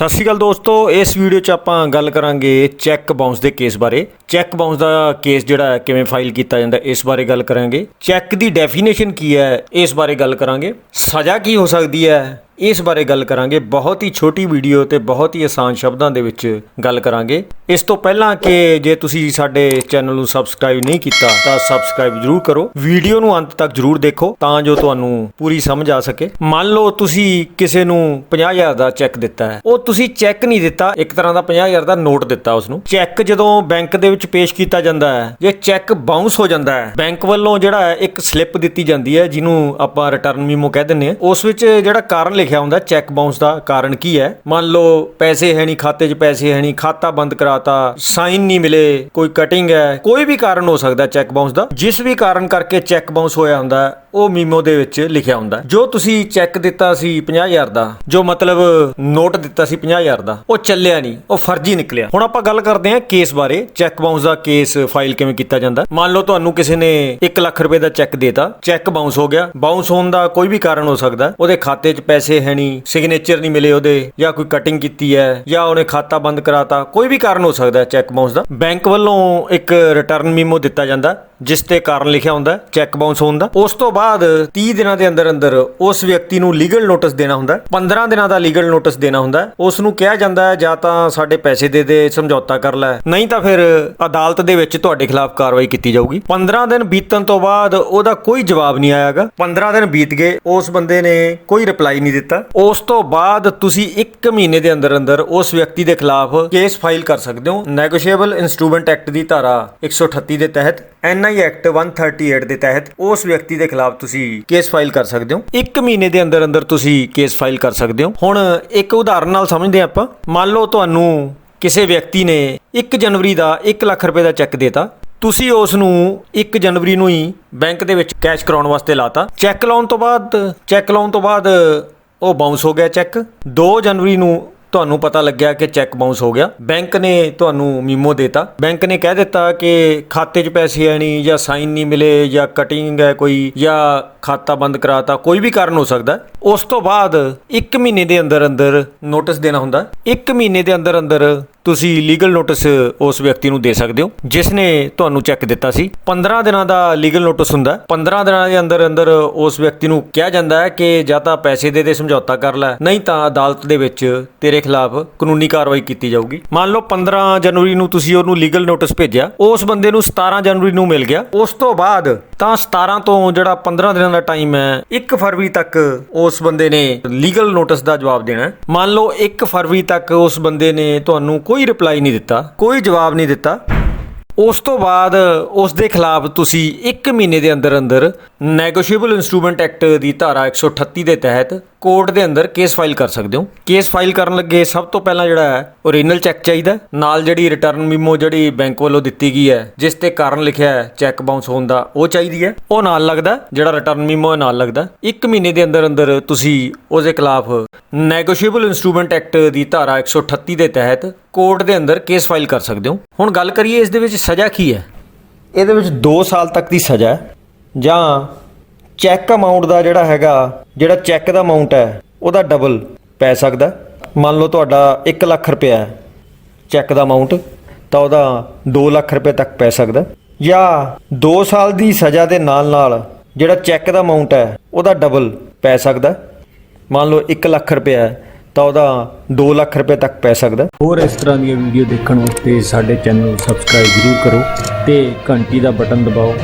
ਸਤਿ ਸ਼੍ਰੀ ਅਕਾਲ ਦੋਸਤੋ, ਇਸ ਵੀਡੀਓ 'ਚ ਆਪਾਂ ਗੱਲ ਕਰਾਂਗੇ ਚੈੱਕ ਬਾਉਂਸ ਦੇ ਕੇਸ ਬਾਰੇ। ਚੈੱਕ ਬਾਉਂਸ ਦਾ ਕੇਸ ਜਿਹੜਾ ਕਿਵੇਂ ਫਾਈਲ ਕੀਤਾ ਜਾਂਦਾ, ਇਸ ਬਾਰੇ ਗੱਲ ਕਰਾਂਗੇ। ਚੈੱਕ ਦੀ ਡੈਫੀਨੇਸ਼ਨ ਕੀ ਹੈ, ਇਸ ਬਾਰੇ ਗੱਲ ਕਰਾਂਗੇ। ਸਜ਼ਾ ਕੀ ਹੋ ਸਕਦੀ ਹੈ? ਇਸ ਬਾਰੇ ਗੱਲ ਕਰਾਂਗੇ। ਬਹੁਤ ਹੀ ਛੋਟੀ ਵੀਡੀਓ ਤੇ ਬਹੁਤ ਹੀ ਆਸਾਨ ਸ਼ਬਦਾਂ ਦੇ ਵਿੱਚ ਗੱਲ ਕਰਾਂਗੇ। ਇਸ ਤੋਂ ਪਹਿਲਾਂ ਕਿ ਜੇ ਤੁਸੀਂ ਸਾਡੇ ਚੈਨਲ ਨੂੰ ਸਬਸਕ੍ਰਾਈਬ ਨਹੀਂ ਕੀਤਾ, ਤਾਂ ਸਬਸਕ੍ਰਾਈਬ ਜਰੂਰ ਕਰੋ। ਵੀਡੀਓ ਨੂੰ ਅੰਤ ਤੱਕ ਜਰੂਰ ਦੇਖੋ, ਤਾਂ ਜੋ ਤੁਹਾਨੂੰ ਪੂਰੀ ਸਮਝ ਆ ਸਕੇ। ਮੰਨ ਲਓ ਤੁਸੀਂ ਕਿਸੇ ਨੂੰ 50000 ਦਾ ਚੈੱਕ ਦਿੱਤਾ ਹੈ। ਉਹ ਤੁਸੀਂ ਚੈੱਕ ਨਹੀਂ ਦਿੱਤਾ, ਇੱਕ ਤਰ੍ਹਾਂ ਦਾ 50000 ਦਾ ਨੋਟ ਦਿੱਤਾ ਉਸ ਨੂੰ ਚੈੱਕ ਜਦੋਂ ਬੈਂਕ ਦੇ ਵਿੱਚ ਪੇਸ਼ ਕੀਤਾ ਜਾਂਦਾ ਹੈ, ਜੇ ਚੈੱਕ ਬਾਉਂਸ ਹੋ ਜਾਂਦਾ ਹੈ, ਬੈਂਕ ਵੱਲੋਂ ਜਿਹੜਾ ਇੱਕ ਸਲਿੱਪ ਦਿੱਤੀ ਜਾਂਦੀ ਹੈ, ਜਿਹਨੂੰ ਆਪਾਂ ਰਿਟਰਨ ਮੀਮੋ ਕਹਿ ਦਿੰਦੇ ਹਾਂ। ਉਸ ਵਿੱਚ ਜਿਹੜਾ ਕਾਰਨ ਲਿਖਿਆ ਹੁੰਦਾ ਚੈੱਕ ਬਾਉਂਸ ਦਾ ਕਾਰਨ ਕੀ ਹੈ? ਮੰਨ ਲਓ, ਪੈਸੇ ਹੈ ਨਹੀਂ, ਖਾਤੇ 'ਚ ਪੈਸੇ ਹੈ ਨਹੀਂ, ਖਾਤਾ ਬੰਦ ਕਰਾਤਾ ਸਾਈਨ ਨਹੀਂ ਮਿਲੇ, ਕੋਈ ਕਟਿੰਗ ਹੈ, ਕੋਈ ਵੀ ਕਾਰਨ ਹੋ ਸਕਦਾ ਚੈੱਕ ਬਾਉਂਸ ਦਾ। ਜਿਸ ਵੀ ਕਾਰਨ ਕਰਕੇ ਚੈੱਕ ਬਾਉਂਸ ਹੋਇਆ ਹੁੰਦਾ, ਉਹ ਮੀਮੋ ਦੇ ਵਿੱਚ ਲਿਖਿਆ ਹੁੰਦਾ। ਜੋ ਤੁਸੀਂ ਚੈੱਕ ਦਿੱਤਾ ਸੀ 50000 ਦਾ, ਜੋ ਮਤਲਬ ਨੋਟ ਦਿੱਤਾ ਸੀ 50000 ਦਾ, ਉਹ ਚੱਲਿਆ ਨਹੀਂ, ਉਹ ਫਰਜ਼ੀ ਨਿਕਲਿਆ। ਹੁਣ ਆਪਾਂ ਗੱਲ ਕਰਦੇ ਹਾਂ ਕੇਸ ਬਾਰੇ ਚੈੱਕ ਬਾਉਂਸ ਦਾ ਕੇਸ ਫਾਈਲ ਕਿਵੇਂ ਕੀਤਾ ਜਾਂਦਾ। ਮੰਨ ਲਓ ਤੁਹਾਨੂੰ ਕਿਸੇ ਨੇ 1 ਲੱਖ ਰੁਪਏ ਦਾ ਚੈੱਕ ਦੇਤਾ ਚੈੱਕ ਬਾਉਂਸ ਹੋ ਗਿਆ ਬਾਉਂਸ ਹੋਣ ਦਾ ਕੋਈ ਵੀ ਕਾਰਨ ਹੋ ਸਕਦਾ, ਉਹਦੇ ਖਾਤੇ 'ਚ ਪੈਸੇ ਹੈ ਨਹੀਂ ਸਿਗਨੇਚਰ ਨਹੀਂ ਮਿਲੇ ਉਹਦੇ, ਜਾਂ ਕੋਈ ਕਟਿੰਗ ਕੀਤੀ ਹੈ, ਜਾਂ ਉਹਨੇ ਖਾਤਾ ਬੰਦ ਕਰਾਤਾ, ਕੋਈ ਵੀ ਕਾਰਨ ਹੋ ਸਕਦਾ ਚੈੱਕ ਬਾਉਂਸ ਦਾ। ਬੈਂਕ ਵੱਲੋਂ ਇੱਕ ਰਿਟਰਨ ਮੀਮੋ ਦਿੱਤਾ ਜਾਂਦਾ। ਜਿਸ ਤੇ ਕਾਰਨ ਲਿਖਿਆ ਹੁੰਦਾ ਚੈੱਕ ਬਾਉਂਸ ਹੋਣ ਦਾ। ਉਸ ਤੋਂ ਬਾਅਦ 30 ਦਿਨਾਂ ਦੇ ਅੰਦਰ ਅੰਦਰ ਉਸ ਵਿਅਕਤੀ ਨੂੰ ਲੀਗਲ ਨੋਟਿਸ ਦੇਣਾ ਹੁੰਦਾ ਹੈ। 15 ਦਿਨਾਂ ਦਾ ਲੀਗਲ ਨੋਟਿਸ ਦੇਣਾ ਹੁੰਦਾ ਉਸ ਨੂੰ ਕਿਹਾ ਜਾਂਦਾ ਹੈ, ਜਾਂ ਤਾਂ ਸਾਡੇ ਪੈਸੇ ਦੇ ਦੇ ਸਮਝੌਤਾ ਕਰ ਲੈ। ਨਹੀਂ ਤਾਂ ਫਿਰ ਅਦਾਲਤ ਦੇ ਵਿੱਚ ਤੁਹਾਡੇ ਖਿਲਾਫ ਕਾਰਵਾਈ ਕੀਤੀ ਜਾਊਗੀ। 15 ਦਿਨ ਬੀਤਣ ਤੋਂ ਬਾਅਦ ਉਹਦਾ ਕੋਈ ਜਵਾਬ ਨਹੀਂ ਆਇਆਗਾ। 15 ਦਿਨ ਬੀਤ ਗਏ, ਉਸ ਬੰਦੇ ਨੇ ਕੋਈ ਰਿਪਲਾਈ ਨਹੀਂ ਦਿੱਤਾ। ਉਸ ਤੋਂ ਬਾਅਦ ਤੁਸੀਂ 1 ਮਹੀਨੇ ਦੇ ਅੰਦਰ ਅੰਦਰ ਉਸ ਵਿਅਕਤੀ ਦੇ ਖਿਲਾਫ ਕੇਸ ਫਾਈਲ ਕਰ ਸਕਦੇ ਹੋ। ਨੈਗੋਸ਼ੀਏਬਲ ਇਨਸਟਰੂਮੈਂਟ ਐਕਟ ਦੀ ਧਾਰਾ 138 ਦੇ ਤਹਿਤ। ਐਨਆਈ ਐਕਟ 138 ਦੇ ਤਹਿਤ ਉਸ ਵਿਅਕਤੀ ਦੇ ਖਿਲਾਫ ਤੁਸੀਂ ਕੇਸ ਫਾਈਲ ਕਰ ਸਕਦੇ ਹੋ। 1 ਮਹੀਨੇ ਦੇ ਅੰਦਰ ਅੰਦਰ ਤੁਸੀਂ ਕੇਸ ਫਾਈਲ ਕਰ ਸਕਦੇ ਹੋ। ਹੁਣ ਇੱਕ ਉਦਾਹਰਨ ਨਾਲ ਸਮਝਦੇ ਹਾਂ ਆਪਾਂ। ਮੰਨ ਲਓ ਤੁਹਾਨੂੰ ਕਿਸੇ ਵਿਅਕਤੀ ਨੇ 1 ਜਨਵਰੀ ਦਾ 1 ਲੱਖ ਰੁਪਏ ਦਾ ਚੈੱਕ ਦੇਤਾ। ਤੁਸੀਂ ਉਸ ਨੂੰ 1 ਜਨਵਰੀ ਨੂੰ ਹੀ ਬੈਂਕ ਦੇ ਵਿੱਚ ਕੈਸ਼ ਕਰਾਉਣ ਵਾਸਤੇ ਲਾਤਾ। ਚੈੱਕ ਲਾਉਣ ਤੋਂ ਬਾਅਦ, ਚੈੱਕ ਲਾਉਣ ਤੋਂ ਬਾਅਦ ਉਹ ਬਾਉਂਸ ਹੋ ਗਿਆ ਚੈੱਕ। 2 ਜਨਵਰੀ ਨੂੰ ਤੁਹਾਨੂੰ ਪਤਾ ਲੱਗਿਆ ਕਿ ਚੈੱਕ ਬਾਉਂਸ ਹੋ ਗਿਆ। ਬੈਂਕ ਨੇ ਤੁਹਾਨੂੰ ਮੀਮੋ ਦਿੱਤਾ। ਬੈਂਕ ਨੇ ਕਹਿ ਦਿੱਤਾ ਕਿ ਖਾਤੇ 'ਚ ਪੈਸੇ ਹੈ ਨਹੀਂ ਜਾਂ ਸਾਈਨ ਨਹੀਂ ਮਿਲੇ ਜਾਂ ਕਟਿੰਗ ਹੈ ਕੋਈ ਜਾਂ ਖਾਤਾ ਬੰਦ ਕਰਾਤਾ, ਕੋਈ ਵੀ ਕਾਰਨ ਹੋ ਸਕਦਾ ਉਸ ਤੋਂ ਬਾਅਦ 1 ਮਹੀਨੇ ਦੇ ਅੰਦਰ ਅੰਦਰ ਨੋਟਿਸ ਦੇਣਾ ਹੁੰਦਾ। 1 ਮਹੀਨੇ ਦੇ ਅੰਦਰ ਅੰਦਰ ਤੁਸੀਂ ਲੀਗਲ ਨੋਟਿਸ ਉਸ ਵਿਅਕਤੀ ਨੂੰ ਦੇ ਸਕਦੇ ਹੋ, ਜਿਸ ਨੇ ਤੁਹਾਨੂੰ ਚੈੱਕ ਦਿੱਤਾ ਸੀ। 15 ਦਿਨਾਂ ਦਾ ਲੀਗਲ ਨੋਟਿਸ ਹੁੰਦਾ ਹੈ। 15 ਦਿਨਾਂ ਦੇ ਅੰਦਰ ਅੰਦਰ ਉਸ ਵਿਅਕਤੀ ਨੂੰ ਕਿਹਾ ਜਾਂਦਾ ਹੈ ਕਿ ਜਾਂ ਤਾਂ ਪੈਸੇ ਦੇ ਦੇ ਸਮਝੌਤਾ ਕਰ ਲੈ, ਨਹੀਂ ਤਾਂ ਅਦਾਲਤ ਦੇ ਵਿੱਚ ਤੇਰੇ ਖਿਲਾਫ ਕਾਨੂੰਨੀ ਕਾਰਵਾਈ ਕੀਤੀ ਜਾਊਗੀ। ਮੰਨ ਲਓ 15 ਜਨਵਰੀ ਨੂੰ ਤੁਸੀਂ ਉਹਨੂੰ ਲੀਗਲ ਨੋਟਿਸ ਭੇਜਿਆ, ਉਸ ਬੰਦੇ ਨੂੰ 17 ਜਨਵਰੀ ਨੂੰ ਮਿਲ ਗਿਆ। ਉਸ ਤੋਂ ਬਾਅਦ ਤਾਂ 17 ਤੋਂ ਜਿਹੜਾ 15 ਦਿਨਾਂ ਦਾ ਟਾਈਮ ਹੈ 1 ਫਰਵਰੀ ਤੱਕ ਉਸ ਬੰਦੇ ਨੇ ਲੀਗਲ ਨੋਟਿਸ ਦਾ ਜਵਾਬ ਦੇਣਾ ਹੈ। ਮੰਨ ਲਓ 1 ਫਰਵਰੀ ਤੱਕ ਉਸ ਬੰਦੇ ਨੇ ਤੁਹਾਨੂੰ ਕੋਈ ਰਿਪਲਾਈ ਨਹੀਂ ਦਿੱਤਾ, ਕੋਈ ਜਵਾਬ ਨਹੀਂ ਦਿੱਤਾ। ਉਸ ਤੋਂ ਬਾਅਦ ਉਸ ਦੇ ਖਿਲਾਫ ਤੁਸੀਂ 1 ਮਹੀਨੇ ਦੇ ਅੰਦਰ ਅੰਦਰ ਨੈਗੋਸ਼ੀਏਬਲ ਇਨਸਟਰੂਮੈਂਟ ਐਕਟ ਦੀ ਧਾਰਾ 138 ਦੇ ਤਹਿਤ ਕੋਰਟ ਦੇ ਅੰਦਰ ਕੇਸ ਫਾਈਲ ਕਰ ਸਕਦੇ ਹੋ। ਕੇਸ ਫਾਈਲ ਕਰਨ ਲੱਗੇ ਸਭ ਤੋਂ ਪਹਿਲਾਂ ਜਿਹੜਾ ਹੈ ਓਰੀਜਨਲ ਚੈੱਕ ਚਾਹੀਦਾ। ਨਾਲ ਜਿਹੜੀ ਰਿਟਰਨ ਮੀਮੋ ਜਿਹੜੀ ਬੈਂਕ ਵੱਲੋਂ ਦਿੱਤੀ ਗਈ ਹੈ, ਜਿਸ ਤੇ ਕਾਰਨ ਲਿਖਿਆ ਹੈ ਚੈੱਕ ਬਾਉਂਸ ਹੋਣ ਦਾ, ਉਹ ਚਾਹੀਦੀ ਹੈ। ਉਹ ਨਾਲ ਲੱਗਦਾ, ਜਿਹੜਾ ਰਿਟਰਨ ਮੀਮੋ ਨਾਲ ਲੱਗਦਾ। 1 ਮਹੀਨੇ ਦੇ ਅੰਦਰ ਅੰਦਰ ਤੁਸੀਂ ਉਹਦੇ ਖਿਲਾਫ ਨੈਗੋਸ਼ੀਏਬਲ ਇਨਸਟਰੂਮੈਂਟ ਐਕਟ ਦੀ ਧਾਰਾ 138 ਦੇ ਤਹਿਤ ਕੋਰਟ ਦੇ ਅੰਦਰ ਕੇਸ ਫਾਈਲ ਕਰ ਸਕਦੇ ਹੋ। ਹੁਣ ਗੱਲ ਕਰੀਏ ਇਸ ਦੇ ਵਿੱਚ ਸਜ਼ਾ ਕੀ ਹੈ? ਇਹਦੇ ਵਿੱਚ 2 ਸਾਲ ਤੱਕ ਦੀ ਸਜ਼ਾ ਜਾਂ ਚੈੱਕ ਅਮਾਉਂਟ ਦਾ ਜਿਹੜਾ ਹੈਗਾ, ਜਿਹੜਾ ਚੈੱਕ ਦਾ ਅਮਾਉਂਟ ਹੈ, ਉਹਦਾ ਡਬਲ ਪੈ ਸਕਦਾ। ਮੰਨ ਲਓ ਤੁਹਾਡਾ 1 ਲੱਖ ਰੁਪਇਆ ਹੈ ਚੈੱਕ ਦਾ ਅਮਾਉਂਟ ਤਾਂ ਉਹਦਾ 2 ਲੱਖ ਰੁਪਏ ਤੱਕ ਪੈ ਸਕਦਾ। ਜਾਂ 2 ਸਾਲ ਦੀ ਸਜ਼ਾ ਦੇ ਨਾਲ ਨਾਲ ਜਿਹੜਾ ਚੈੱਕ ਦਾ ਅਮਾਉਂਟ ਹੈ, ਉਹਦਾ ਡਬਲ ਪੈ ਸਕਦਾ। ਮੰਨ ਲਓ 1 ਲੱਖ ਰੁਪਇਆ ਹੈ, ਤਾਂ ਉਹਦਾ 2 ਲੱਖ ਰੁਪਏ ਤੱਕ ਪੈ ਸਕਦਾ। ਹੋਰ ਇਸ ਤਰ੍ਹਾਂ ਦੀਆਂ ਵੀਡੀਓ ਦੇਖਣ ਵਾਸਤੇ ਸਾਡੇ ਚੈਨਲ ਨੂੰ ਸਬਸਕ੍ਰਾਈਬ ਜ਼ਰੂਰ ਕਰੋ ਤੇ ਘੰਟੀ ਦਾ ਬਟਨ ਦਬਾਓ।